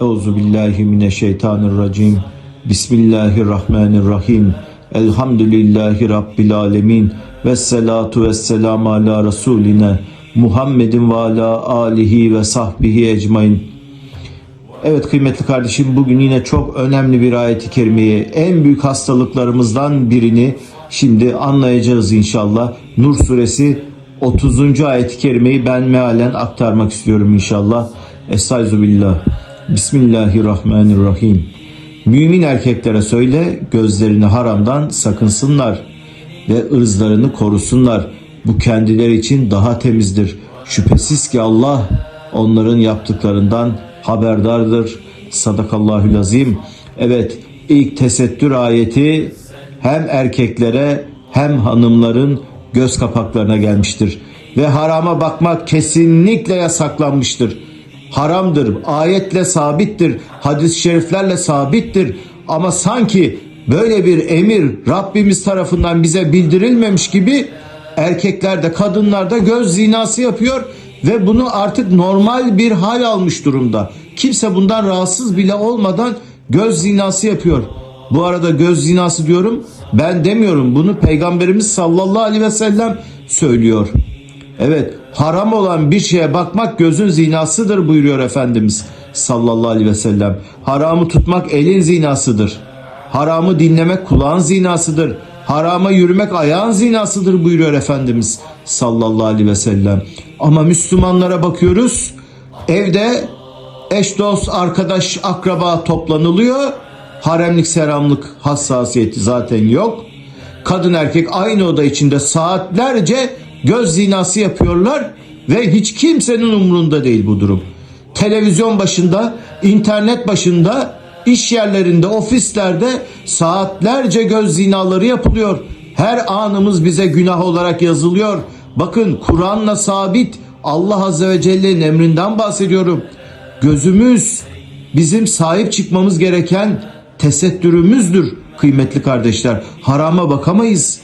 Euzu billahi mineşşeytanirracim. Bismillahirrahmanirrahim. Elhamdülillahi rabbil alamin. Ves salatu ves selam ala resulina Muhammedin ve ala alihi ve sahbihi ecmain. Evet kıymetli kardeşim bugün yine çok önemli bir ayeti kerimeyi en büyük hastalıklarımızdan birini şimdi anlayacağız inşallah. Nur suresi 30. ayeti kerimeyi ben mealen aktarmak istiyorum inşallah. Estaizubillah. Bismillahirrahmanirrahim. Mümin erkeklere söyle gözlerini haramdan sakınsınlar ve ırzlarını korusunlar. Bu kendileri için daha temizdir. Şüphesiz ki Allah onların yaptıklarından haberdardır. Sadakallahül azim. Evet ilk tesettür ayeti hem erkeklere hem hanımların göz kapaklarına gelmiştir. Ve harama bakmak kesinlikle yasaklanmıştır. Haramdır, ayetle sabittir, hadis-i şeriflerle sabittir. Ama sanki böyle bir emir Rabbimiz tarafından bize bildirilmemiş gibi erkekler de kadınlar da göz zinası yapıyor ve bunu artık normal bir hal almış durumda. Kimse bundan rahatsız bile olmadan göz zinası yapıyor. Bu arada göz zinası diyorum ben demiyorum bunu peygamberimiz sallallahu aleyhi ve sellem söylüyor. Evet haram olan bir şeye bakmak gözün zinasıdır buyuruyor Efendimiz sallallahu aleyhi ve sellem. Haramı tutmak elin zinasıdır. Haramı dinlemek kulağın zinasıdır. Harama yürümek ayağın zinasıdır buyuruyor Efendimiz sallallahu aleyhi ve sellem. Ama Müslümanlara bakıyoruz evde eş dost arkadaş akraba toplanılıyor. Haremlik seramlık hassasiyeti zaten yok. Kadın erkek aynı oda içinde saatlerce göz zinası yapıyorlar ve hiç kimsenin umrunda değil bu durum. Televizyon başında, internet başında, iş yerlerinde, ofislerde saatlerce göz zinaları yapılıyor. Her anımız bize günah olarak yazılıyor. Bakın Kur'an'la sabit Allah Azze ve Celle'nin emrinden bahsediyorum. Gözümüz bizim sahip çıkmamız gereken tesettürümüzdür kıymetli kardeşler. Harama bakamayız.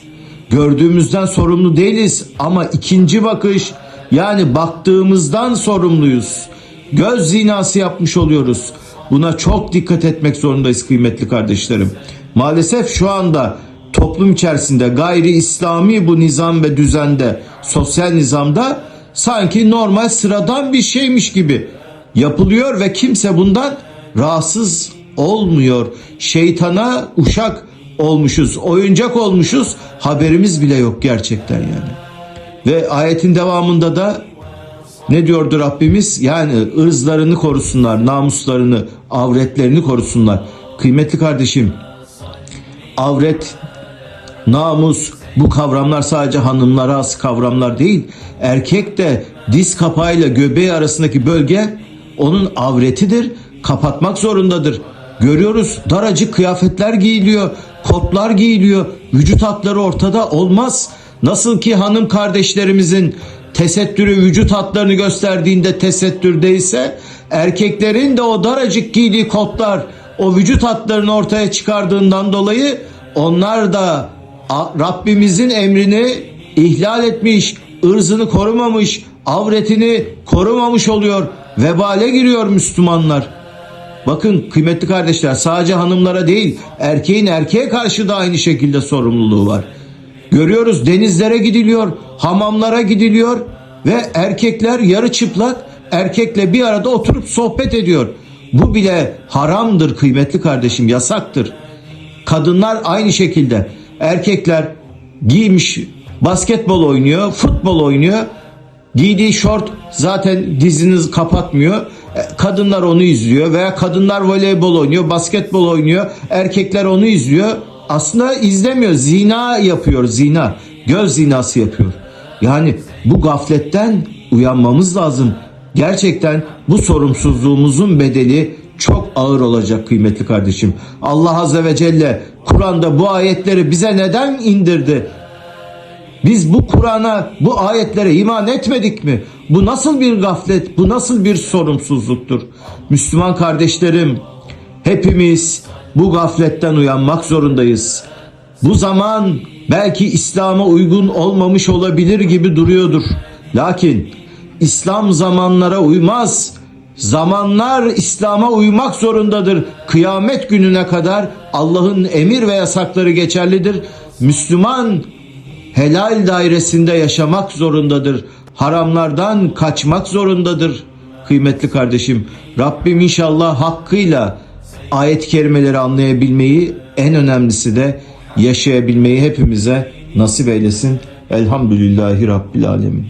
Gördüğümüzden sorumlu değiliz ama ikinci bakış yani baktığımızdan sorumluyuz. Göz zinası yapmış oluyoruz. Buna çok dikkat etmek zorundayız kıymetli kardeşlerim. Maalesef şu anda toplum içerisinde gayri İslami bu nizam ve düzende, sosyal nizamda sanki normal sıradan bir şeymiş gibi yapılıyor ve kimse bundan rahatsız olmuyor. Şeytana uşak olmuşuz, oyuncak olmuşuz. Haberimiz bile yok gerçekten yani. Ve ayetin devamında da ne diyordu Rabbimiz? Yani ırzlarını korusunlar, namuslarını, avretlerini korusunlar. Kıymetli kardeşim, avret, namus bu kavramlar sadece hanımlara has kavramlar değil. Erkek de diz kapağıyla göbeği arasındaki bölge onun avretidir. Kapatmak zorundadır. Görüyoruz daracık kıyafetler giyiliyor, kotlar giyiliyor. Vücut hatları ortada olmaz. Nasıl ki hanım kardeşlerimizin tesettürü vücut hatlarını gösterdiğinde tesettürdeyse erkeklerin de o daracık giydiği kotlar o vücut hatlarını ortaya çıkardığından dolayı onlar da Rabbimizin emrini ihlal etmiş, ırzını korumamış, avretini korumamış oluyor. Vebale giriyor Müslümanlar. Bakın kıymetli kardeşler sadece hanımlara değil erkeğin erkeğe karşı da aynı şekilde sorumluluğu var. Görüyoruz denizlere gidiliyor, hamamlara gidiliyor ve erkekler yarı çıplak erkekle bir arada oturup sohbet ediyor. Bu bile haramdır kıymetli kardeşim yasaktır. Kadınlar aynı şekilde erkekler giymiş basketbol oynuyor, futbol oynuyor. Giydiği şort zaten dizini kapatmıyor. E, Kadınlar onu izliyor veya kadınlar voleybol oynuyor, basketbol oynuyor. Erkekler onu izliyor. Aslında izlemiyor. Zina yapıyor, zina. Göz zinası yapıyor. Yani bu gafletten uyanmamız lazım. Gerçekten bu sorumsuzluğumuzun bedeli çok ağır olacak kıymetli kardeşim. Allah Azze ve Celle Kur'an'da bu ayetleri bize neden indirdi? Biz bu Kur'an'a, bu ayetlere iman etmedik mi? Bu nasıl bir gaflet, bu nasıl bir sorumsuzluktur? Müslüman kardeşlerim, hepimiz bu gafletten uyanmak zorundayız. Bu zaman belki İslam'a uygun olmamış olabilir gibi duruyordur. Lakin İslam zamanlara uymaz. Zamanlar İslam'a uymak zorundadır. Kıyamet gününe kadar Allah'ın emir ve yasakları geçerlidir. Müslüman helal dairesinde yaşamak zorundadır. Haramlardan kaçmak zorundadır. Kıymetli kardeşim, Rabbim inşallah hakkıyla ayet-i kerimeleri anlayabilmeyi, en önemlisi de yaşayabilmeyi hepimize nasip eylesin. Elhamdülillahi Rabbil Alemin.